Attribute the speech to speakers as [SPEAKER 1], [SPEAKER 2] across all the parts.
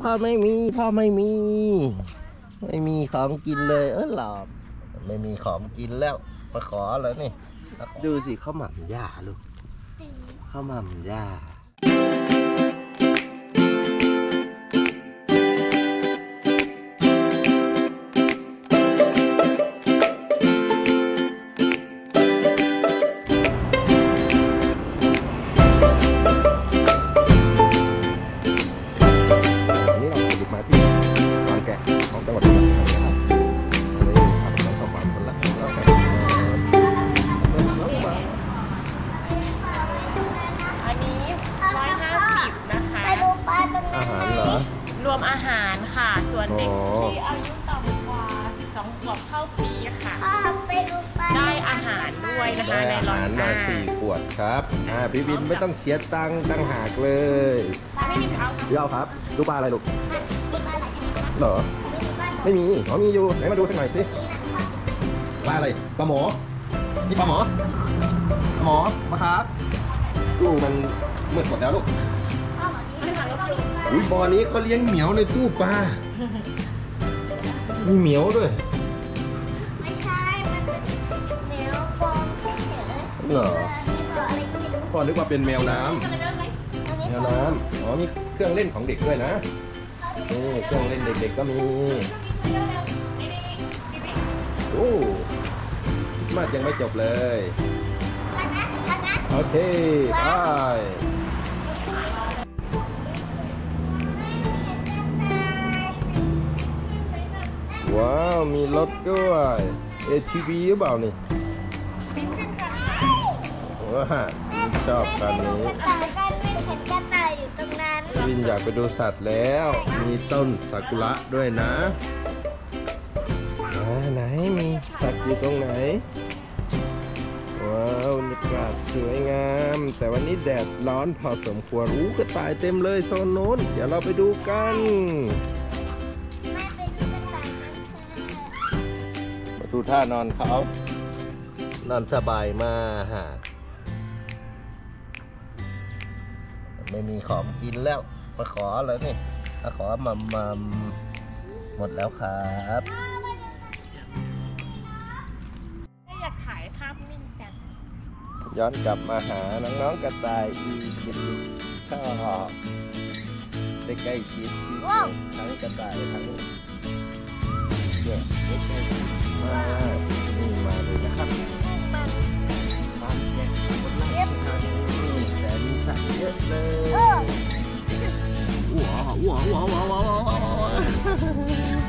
[SPEAKER 1] พ่อไม่มีพ่อไม่มี ไม่มีของกินเลยเออหลอบไม่มีของกินแล้วมาขอแล้วนี่ ดูสิข้าวหม่ำย่าลูกข้าวหม่ำย่า
[SPEAKER 2] พี่
[SPEAKER 3] วิน
[SPEAKER 1] ไม่ต้องเสียตังค์ตั้งหากเลย
[SPEAKER 3] ไม่มีเอา
[SPEAKER 1] พี่เอาครับ ดูปลาอะไรลูก
[SPEAKER 2] มีปลาไหล
[SPEAKER 1] เหรอ
[SPEAKER 2] มีปลา
[SPEAKER 1] ไม่มีอ๋อมีอยู่ ไหนมาดูสักหน่อยสิ ปลาอะไร ปลาหมอ นี่ปลาหมอ หมอปลาครับดูมันมืดหมดแล้วลูก
[SPEAKER 2] พ่อบอกนี่ปลา
[SPEAKER 1] อุ้ยบ่อนี้เขาเลี้ยงเหมียวในตู้ปลา มีเหมียวด้วย
[SPEAKER 2] ไม่ใช่ มันเป็นแมวปลอมเฉย
[SPEAKER 1] เหรอ พ่อนึกว่าเป็นแมวน้ำ
[SPEAKER 2] อัน
[SPEAKER 1] แม
[SPEAKER 2] นี้
[SPEAKER 1] วน้ำอ๋อมีเครื่องเล่นของเด็กด้วยนะนี่เครื่องเล่นเด็กๆก็มีโอ้คริสต์มาสยังไม่จบเลย
[SPEAKER 2] ปลานัดปลานัด
[SPEAKER 1] โอเคไปว้าว มีรถด้วย ATV หรือเปล่านี่ว้า ชอบคันนี้
[SPEAKER 2] ปลากันไม่เห็นกระต่ายอยู่ตรงนั้น
[SPEAKER 1] วินอยากไปดูสัตว์แล้ว มีต้นซากุระด้วยนะอ่าไหนมีสัตว์อยู่ตรงไหน ว้าวบรรยากาศสวยงาม แต่วันนี้แดดร้อนพอสมควรอู้กระต่ายเต็มเลยโซนโน้น เดี๋ยวเราไปดูกัน
[SPEAKER 2] แม่ไปดูกระต่ายกันเถอะ
[SPEAKER 1] มาดูท่านอนเขานอนสบายมาก ไม่มีของกินแล้วมาขอเลยนี่มาขอมัมมัมหมดแล้วครับ
[SPEAKER 3] อยากถ่ายภาพนิ่งกัน
[SPEAKER 1] ย้อนกลับมาหาน้องๆกระต่ายอีกทีชอบได้ใกล้ชิดที่สุดทั้งกระต่ายทั้งเนี่ยได้ใกล้ชิดมากนี่มาเลยนะครับบ้านแกะคนละท เยอะเลยว้าวว้าวว้าวว้าวว้าวว้าว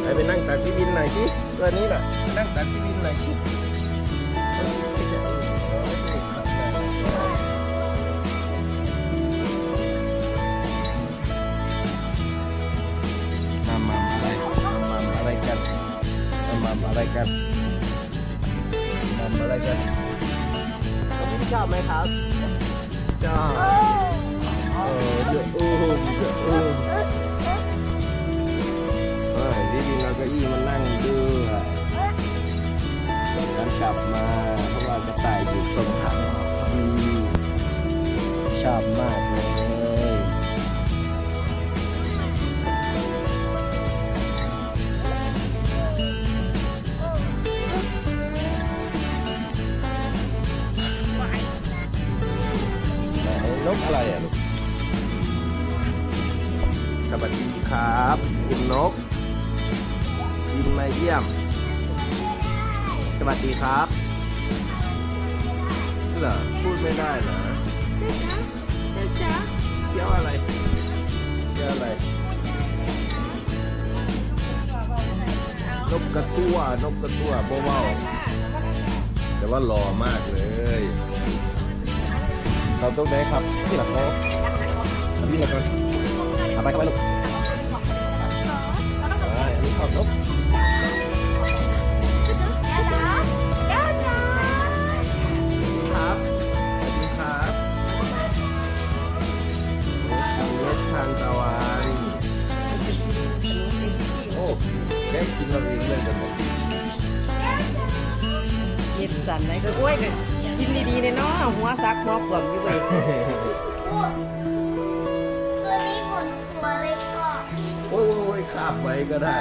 [SPEAKER 1] ไปไปนั่งตักที่บินหน่อยสิตัวนี้น่ะนั่งตักที่บินหน่อยสิ มาอะไรกันมามาอะไรกันคุณชอบไหมครับชอบ
[SPEAKER 2] เออ
[SPEAKER 1] เออเดี๋ยวอู้เดี๋ยวอู้เฮ้ยพี่ดินเราเก็อี้มานั่งด้วยกันกลับมา นกกระตั้วนกกระตั้วเบเว้าแต่ว่าหล่อมากเลยเราต้องได้ครับที่หลักเขาอันนี้หลักก่อนเอาไปเข้าไปลูกไปอันนี้ขอบนก กกินเราเองเลยเดี๋ยวบอก
[SPEAKER 3] เย็น
[SPEAKER 4] สั่นได้ก็โอ้ยก็กินดีๆเนี่ยเนาะหัวซักหัวขวมอยู่เว้ย
[SPEAKER 2] โอ้ตัวนี้หมุนหัวเลยพ่อ
[SPEAKER 1] โอ้ยโอ้ยโอ้ยคาบไว้ก็ได้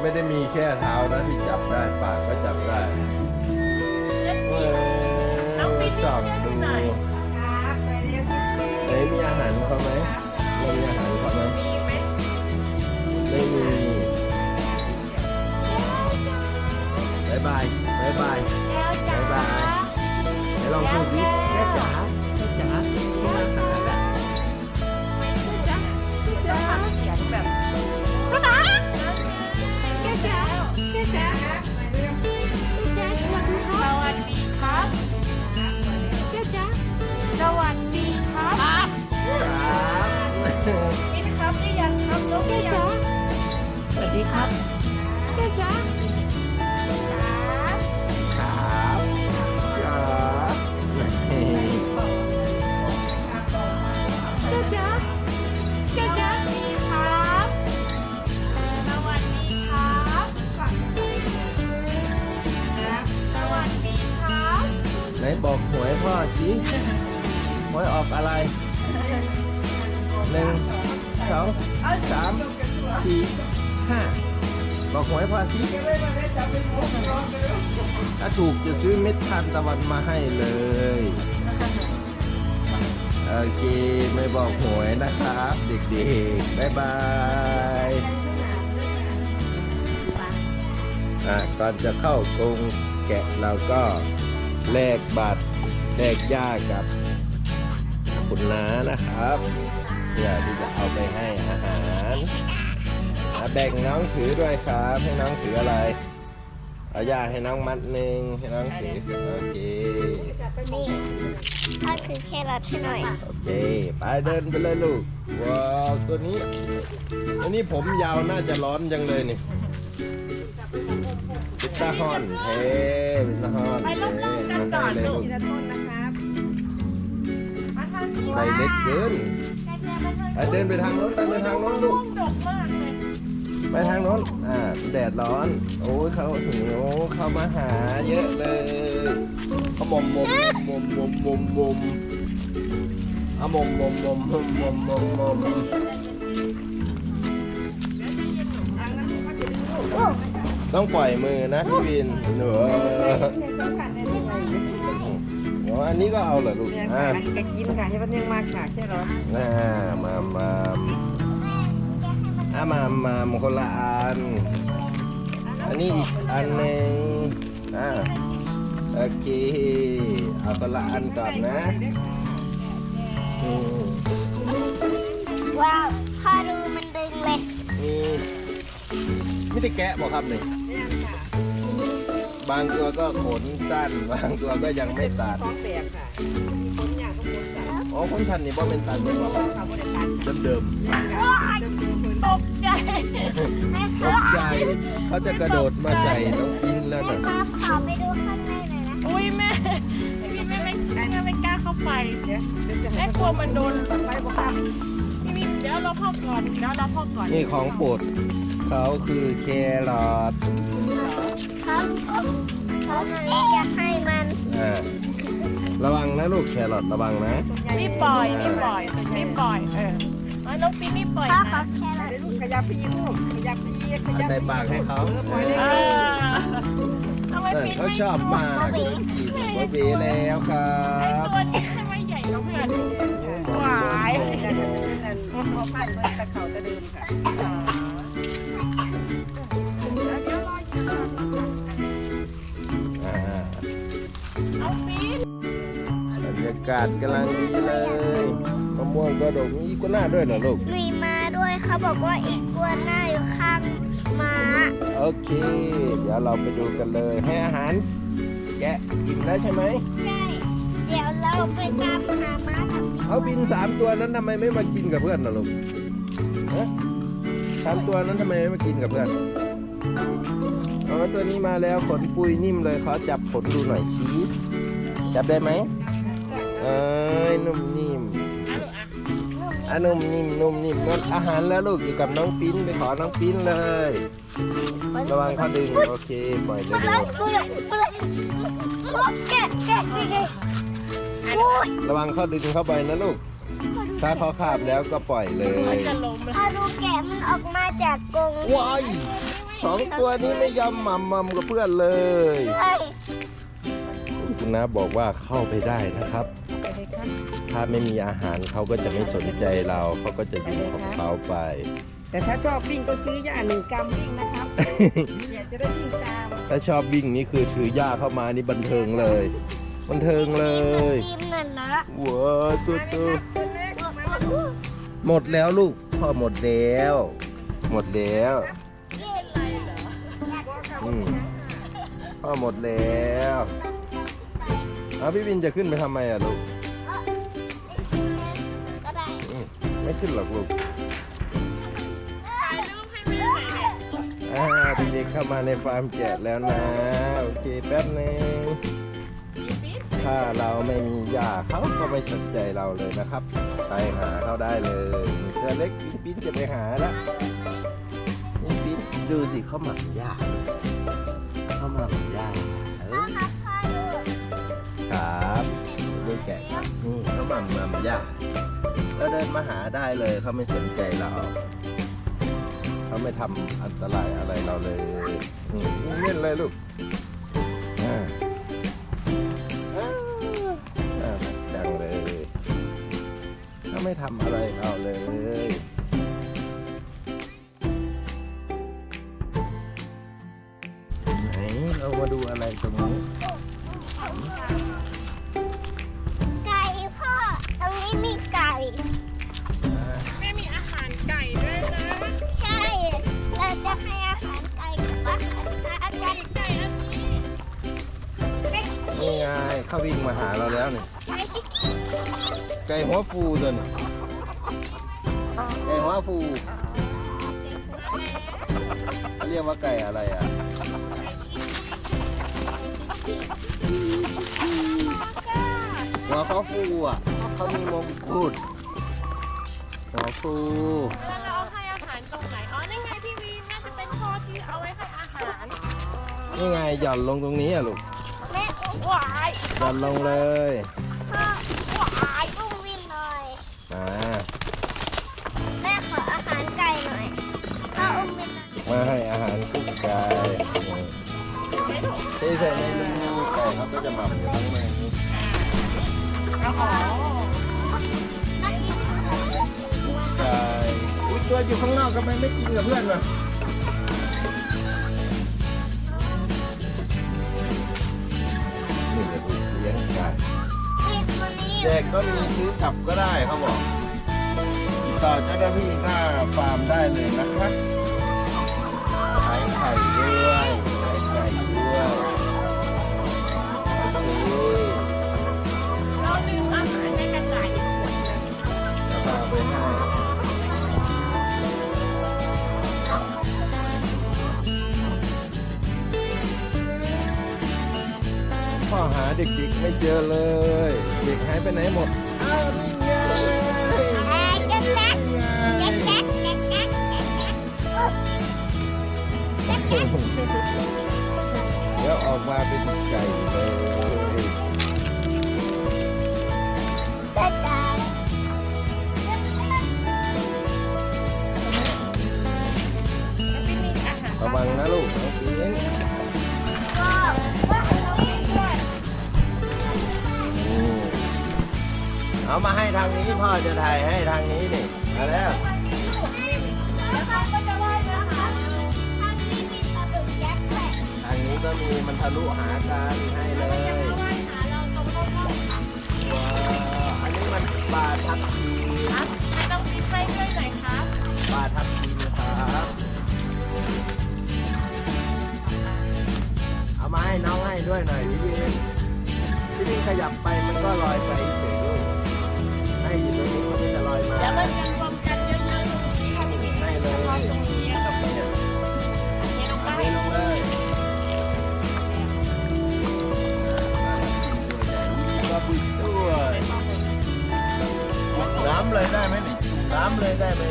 [SPEAKER 1] ไม่ได้มีแค่เท้านะที่จับได้ปากก็จับได้เออส่องดู
[SPEAKER 4] ครับไปเรียกพี่
[SPEAKER 1] ไหนมีอาหารเขาไหมเรามีอาหารเขาไหม
[SPEAKER 3] มีไหม
[SPEAKER 1] ไม่ บายบายบายบาย
[SPEAKER 2] แล้วจ้า
[SPEAKER 1] บ๊ายบายไหนลองพูดดิ
[SPEAKER 4] แม่จ๋าแม่จ๋า
[SPEAKER 1] ไหนบอกหวยพ่อสิหวยออกอะไรหนึ่งสองสามสี่ห้าบอกหวยพ่อสิถ้าถูกจะซื้อเม็ดทานตะวันมาให้เลยโอเค ไม่บอกหวยนะครับ เด็กๆ บ๊ายบายอะก่อนจะเข้ากรงแกะเราก็ แลกบัตรแลกย่ากับคุณน้านะครับเพื่อที่จะเอาไปให้อาหารอะแบ่งน้องถือด้วยครับ ให้น้องถืออะไร เอาย่าให้น้องมัดหนึ่งให้น้องถือโอเค
[SPEAKER 2] นี่ถ้าคือแครอทให้หน่อย
[SPEAKER 1] โอเคไปเดินไปเลยลูกว้าวตัวนี้ อันนี้ผมยาวน่าจะร้อนจังเลยนี่ พิตาฮอนเฮ้พิตาฮอน
[SPEAKER 3] ไป
[SPEAKER 1] เฮ้
[SPEAKER 3] รอบๆกันก่อน
[SPEAKER 1] เลย
[SPEAKER 3] ลูก
[SPEAKER 4] ทีละต้นนะครับ
[SPEAKER 3] มาทางนี้
[SPEAKER 1] ใส่เล็กเกินไปเดินไปทางโน้นไปทางโน้นลูก
[SPEAKER 3] ม่วงดกมากเลย
[SPEAKER 1] ไปทางโน้น อ่า แดดร้อน โอ้ยเขาหิวเขามาหาเยอะเลย เขามอมมอมมอมมอมมอมมอมเอามอมมอมมอมมอมมอมมอมมอม ต้องปล่อยมือนะพี่วินหนูโอ้อันนี้ก็เอาเหรอลูก
[SPEAKER 4] เนี่ย
[SPEAKER 1] อ่า
[SPEAKER 4] ค่ะอันนี้ก็กินค่ะให้มันยังมากค่ะแค่ร้อน
[SPEAKER 1] อ่ามามาอ่ามามามาคนละอัน อันนี้อีกอันหนึ่งอ่าโอเคเอาคนละอันก่อนนะอืม
[SPEAKER 2] ว้าว
[SPEAKER 1] ไม่ได้แกะบอกครับนี่
[SPEAKER 4] เนี่ยค่ะ
[SPEAKER 1] บางตัวก็ขนสั้น บางตัวก็ยังไม่ตัด
[SPEAKER 4] ท้องแตกค่ะมีคนอยากก็คนสั่น
[SPEAKER 1] อ๋อขนสั้นนี่บ่เป็นตัดเป็นบ่
[SPEAKER 4] เขาบริการ
[SPEAKER 1] เดิม
[SPEAKER 4] อย่างค่ะเดิมเดิมคน
[SPEAKER 3] ตกใจ
[SPEAKER 1] ๆตกใจเขาจะกระโดดมาใส่น้องอินแล้ว
[SPEAKER 2] แม่
[SPEAKER 1] น่ะ
[SPEAKER 2] ครับขอไปดูข้างในหน่อยนะ
[SPEAKER 3] อุ้ยแม่พี่แม่ไม่แม่ไม่กล้าเข้าไป
[SPEAKER 4] เดี๋ยวเดี๋ยวจะ
[SPEAKER 3] แม่
[SPEAKER 4] ให้
[SPEAKER 3] กลัวมันโดนไฟบอกครับพี่มิเดี๋ยวเราพ่อก่อนเดี๋ยวเราพ่อก่อน
[SPEAKER 1] นี่ของโปรด เขาคือแครอท
[SPEAKER 2] ครับเขาไม่จะให้มัน
[SPEAKER 1] อ่าระวังนะลูกแครอทระวังนะ
[SPEAKER 3] นี่ปล่อยนี่ปล่อยนี่ปล่อยเออเอาน้องปีนี่ปล่อย
[SPEAKER 2] พ่อ
[SPEAKER 3] นะ
[SPEAKER 2] เขาแครอท
[SPEAKER 4] เดี๋ยวลูกขยับไปอีกลูกขยับไปอีกขยับ
[SPEAKER 1] ใส่ปากให้เขา
[SPEAKER 4] เออปล่อยเลย
[SPEAKER 3] เออทำไม
[SPEAKER 1] เออ
[SPEAKER 3] ปี
[SPEAKER 1] เขาชอบมากกินบะเบแล้วครั
[SPEAKER 3] ไอ้
[SPEAKER 1] บ
[SPEAKER 3] ตัวนี้ใช่ไหมใหญ่กว่าเพื่อนหวาย
[SPEAKER 4] นั่นนั่นพอผ่านเมื่อตะเขาตะเดิมค่ะา
[SPEAKER 1] กาศกำลังดีเลยมะม่วงก็ดกมีอีกัวหน้าด้วยเหรอลูก
[SPEAKER 2] มีมาด้วยเขาบอกว่าอีกตัวหน้าอยู่ข้างม้า
[SPEAKER 1] โอเค เดี๋ยวเราไปดูกันเลย ให้อาหารแกะกินได้ใช่ไหม
[SPEAKER 2] ใช่เดี๋ยวเราไปตามหาม้ากับ
[SPEAKER 1] เอาบินสามตัวนั้นทำไมไม่มากินกับเพื่อนน่ะลูกฮะสามตัวนั้นทำไมไม่มากินกับเพื่อนอ๋อตัวนี้มาแล้วขนปุยนิ่มเลยขอจับขนดูหน่อยสิจับได้ไหม เอ้ยนุ่มนิ่ม
[SPEAKER 3] อะ
[SPEAKER 1] นุ่มนิ่มนุ่มนิ่มงั้นอาหารแล้วลูกอยู่กับน้องปิ้นไปขอน้องปิ้นเลย ระวังเขาดึงโอเคปล่อยเลย
[SPEAKER 2] ลูก
[SPEAKER 1] ระวังเขาดึงเข้าไปนะลูก ถ้าเขาขาบแล้วก็ปล่อยเลย
[SPEAKER 3] จะล้มเลย
[SPEAKER 2] เอดูแกะมันออกมาจากกรง
[SPEAKER 1] ว้ายสองตัวนี้ไม่ยอมหม่ำม่ำกับเพื่อนเลยคุณน้าบอกว่าเข้าไปได้นะครับ
[SPEAKER 4] ครับ
[SPEAKER 1] ถ้าไม่มีอาหารเขาก็จะไม่สนใจเราเขาก็จะอยู่ของเขาไป
[SPEAKER 4] แต่ถ้าชอบวิ่งก็ซื้อยาหนึ่งกรัมวิ่งนะครับอยากจะได้วิ่งตาม
[SPEAKER 1] ถ้าชอบวิ่งนี่คือถือหญ้าเข้ามานี่บันเทิงเลย บันเทิงเลย
[SPEAKER 2] ทีมนั่นนะ
[SPEAKER 1] ว้าวตุ๊ดตุ๊ด
[SPEAKER 4] คนเล็กมา
[SPEAKER 1] หมดแล้วลูกพ่อหมดแล้ว หมดแล้วอืมพ่อหมดแล้วเอาพี่วินจะขึ้นไปทำไมอะลูก
[SPEAKER 2] ก็ ไม่
[SPEAKER 1] ขึ้นหรอกลูก
[SPEAKER 3] อ่า
[SPEAKER 1] เด็กๆเข้ามาในฟาร์มแกะแล้วนะ โอเคแป๊บนึงถ้าเราไม่มีหญ้าเขาก็ไม่สนใจเราเลยนะครับ ไปหาเขาได้เลยเสือเล็กปิ้นปิ้นจะไปหาแล้วนี่ปิ้นดูสิเขาหมักหญ้าเขาหมักหญ้าเออ
[SPEAKER 2] ครับดู
[SPEAKER 1] แกะนี่เขาหมักหมักหญ้า เราเดินมาหาได้เลยเขาไม่สนใจเราเขาไม่ทำอันตรายอะไรเราเลยนี่วิ่งเล่นเลยลูกอ่าอ่าน่ารักจังเลยเขาไม่ทำอะไรเราเลย นี่ไง
[SPEAKER 2] เขา
[SPEAKER 1] วิ่งมาหาเราแล้วนี่
[SPEAKER 2] ไก่ชิคกี้
[SPEAKER 1] ไก่หัวฟูตัวนี้ไก่หัวฟูเรียกว่าไก่อะไรอะหัวเขาฟูอะเขามีมงกุฎหัวฟู
[SPEAKER 3] แล้วเราเอาให้อาหารตรงไหนอ๋อนี่ไงพี่วีน่าจะเป็นท่อที่เอาไว้ให้อาหาร
[SPEAKER 1] นี่ไงหย่อนลงตรงนี้อะลูก
[SPEAKER 2] อ
[SPEAKER 1] นลงเลย
[SPEAKER 2] พ่อหวายอุ้มวินหน่อย
[SPEAKER 1] มา
[SPEAKER 2] แม่ขออาหารไก่หน่อยพ่ออุ้มวินหน่อย
[SPEAKER 1] มาให้อาหารกุ๊กไก่ที่ใส่ในรูไก่เขาก็จะหมักอยู่ข้างในนี้
[SPEAKER 3] อ๋อ
[SPEAKER 2] มากิน
[SPEAKER 1] ไก่อุ้ยตัวอยู่ข้างนอกทำไมไม่กินกับเพื่อนวะ ดวั
[SPEAKER 2] นนี้
[SPEAKER 1] เด็กก็มีซื้อกลับก็ได้เขาบอกติดต่อเจ้าหน้าที่หน้าฟาร์มได้เลยนะครั พ่อจะถ่ายให้ทางนี้นี่มาแล้ว
[SPEAKER 2] แล้วเขาก็จะว่ายนะคะทางนี้มีปลาดุกยักษ์แหละ
[SPEAKER 1] ทางนี้ก็มีมันทะลุหากันให้เลย
[SPEAKER 2] ว่ายหาเราตรงโลกค่ะ
[SPEAKER 1] ว้าวอันนี้มันปลาทับทิม
[SPEAKER 3] ครับต้องมีไส้ด้วยหน่อยครับ
[SPEAKER 1] ปลาทับทิมครับเอามาให้น้องให้ด้วยหน่อยพี่บินพี่บินขยับไปมันก็ลอยไปเฉย
[SPEAKER 3] แล้วมันจะรวมกันเยอะๆตรงนี้ค่ะพี่มี
[SPEAKER 1] ให้เลย
[SPEAKER 3] ตรงนี้กับตรงนี้อันนี้ลงไป
[SPEAKER 1] เอาไปลงเลยปลาทับทิมตัวใหญ่ก็บุยด้วยน้ำเลยได้ไหมนี่สามเลยได้ไหม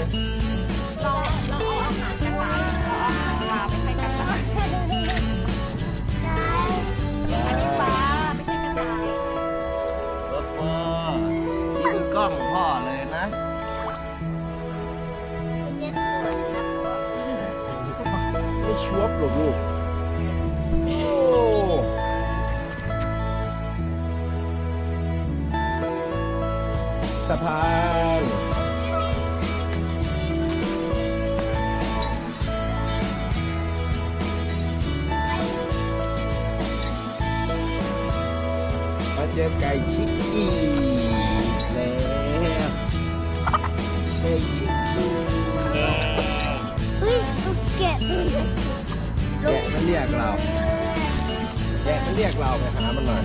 [SPEAKER 3] เราเราเอาอาหารกระต่ายเราเอาอาหารปลาไปให้กระต่ายปลาไม่ใช่กระต่าย
[SPEAKER 1] รถพ่อนี่คือกล้องพ่อเลย แกะแกะมันเรียกเราแกะมันเรียกเราไปหามันหน่อย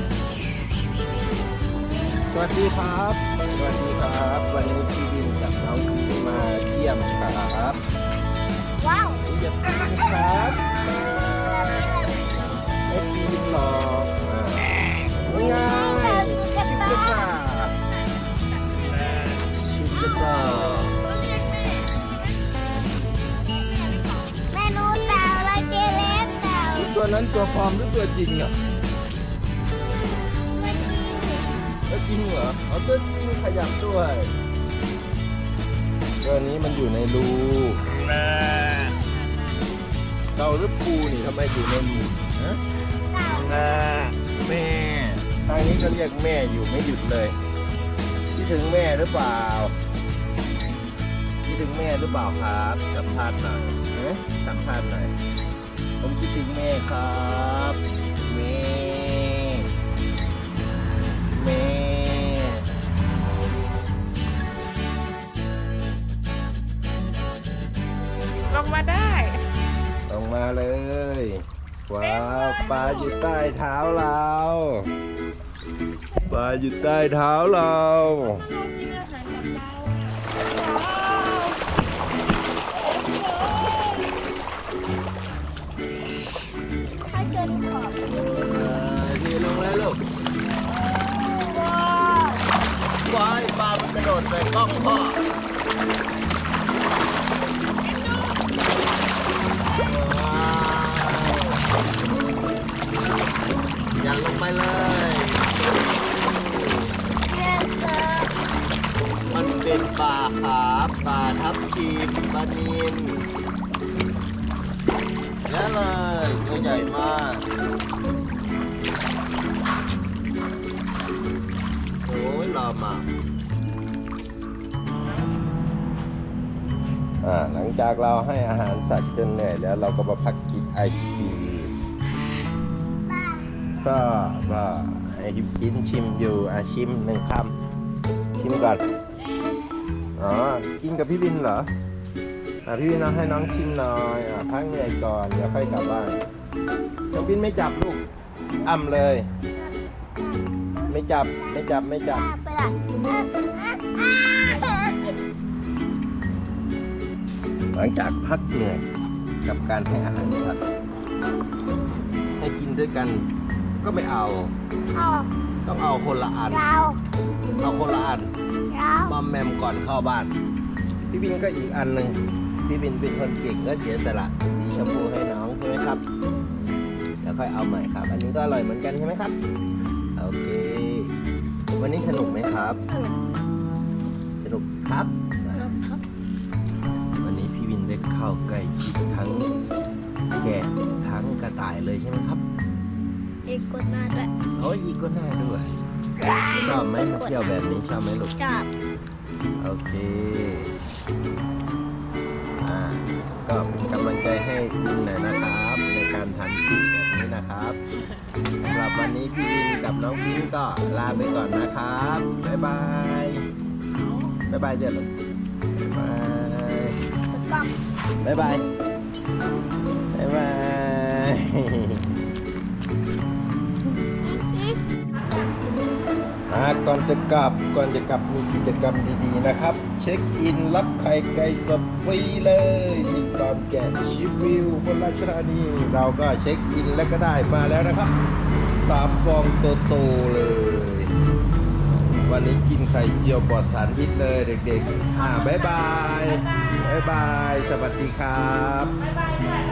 [SPEAKER 1] สวัสดีครับ สวัสดีครับ วันนี้พี่วินกับน้องคือมาเยี่ยมครับ
[SPEAKER 2] ว้าว
[SPEAKER 1] เยี่ยมครับไม่ปีนหรอกอ่าง่ายชิบกระตาชิบกระตา
[SPEAKER 2] นั้
[SPEAKER 1] นตัวปลอมหรือตัวจริงอะ
[SPEAKER 2] ตัวจริง
[SPEAKER 1] ตัวจริงเหรอเอาตัวจริงขยับด้วยตัวนี้มันอยู่ในรูเต่าหรือปูนี่ทำไมอยู่ในรูฮะ
[SPEAKER 2] เต่
[SPEAKER 1] แม่ทางนี้ก็เรียกแม่อยู่ไม่หยุดเลยคิดถึงแม่หรือเปล่าคิดถึงแม่หรือเปล่าครับสัมภาษณ์หน่อยเอ๊ะสัมภาษณ์หน่อย ผมคิดถึงแม่ครับแม่แม่
[SPEAKER 3] ลงมาได้
[SPEAKER 1] ลงมาเลยว้าวปลาอยู่ใต้เท้าเราปลาอยู่ใต้เท้าเรา
[SPEAKER 3] เขากินอาหารกับเรา
[SPEAKER 1] ลูก
[SPEAKER 2] ว้า
[SPEAKER 1] ยปลามันกระโดดใส่กล้องพ่ออย่าลงไปเลย มันเป็นปลาขาปลาทับทิมปลานินเยอะเลยตัวใหญ่มาก มากอ่าหลังจากเราให้อาหารสัตว์จนเหนื่อยแล้วเราก็มาพักกินไอศครีม
[SPEAKER 2] ป้า
[SPEAKER 1] ก็ก็ให้กินชิมอยู่อาชิมหนึ่งคำชิมก่อนอ๋อกินกับพี่บินเหรออะพี่บินเอาให้น้องชิมหน่อยอะพักเหนื่อยก่อนเดี๋ยวค่อยกลับบ้านน้องบินไม่จับลูกอ่ำเลย ไม่จับไม่จับไม่จับ
[SPEAKER 2] ไป ละ
[SPEAKER 1] หลังจากพักเหนื่อยกับการให้อาหารสัตว์ให้กินด้วยกันก็ไม่เอา
[SPEAKER 2] เอา
[SPEAKER 1] ต้องเอาคนละอัน
[SPEAKER 2] เรา
[SPEAKER 1] เอาคนละอัน
[SPEAKER 2] เรา
[SPEAKER 1] มอมแมมก่อนเข้าบ้าน พี่บินก็อีกอันหนึ่งพี่บินเป็นคนเก่งก็เสียสละสีชมพูให้น้องใช่ไหมครับ แล้วค่อยเอาใหม่ครับ อันนี้ก็อร่อยเหมือนกันใช่ไหมครับ โอเค วันนี้สนุกไหมครับ สนุกครับ วันนี้พี่วินได้เข้าใกล้ชิดทั้งแกะทั้งกระต่ายเลยใช่ไหมครับ
[SPEAKER 2] เอกกดมาด้วย
[SPEAKER 1] โอ้ยอีกก็น่าด้วยชอบไหมมาเที่ยวแบบนี้ชอบไหมลูก
[SPEAKER 2] จับ
[SPEAKER 1] โอเคอ่าก็เป็นกำลังใจให้คุณหน่อยนะครับ ในการทำคลิปแบบนี้นะครับ สำหรับวันนี้พี่อินกับน้องพิงก็ลาไปก่อนนะครับบ๊ายบายบ๊ายบายเจ้าลูกบ๊ายบายบ๊ายบายบ๊ายบาย ก่อนจะกลับก่อนจะกลับมีกิจกรรมดีๆนะครับ เช็คอินรับไข่ไก่สดฟรีเลยที่ฟาร์มแกะชิวิวบนราชธานีเราก็เช็คอินแล้วก็ได้มาแล้วนะครับสามฟองโตๆเลยววันนี้กินไข่เจียวปลอดสารพิษเลยเด็กๆอ่าบ๊ายบายบ๊ายบาย สวัสดีครับ
[SPEAKER 3] บ๊ายบายด้วย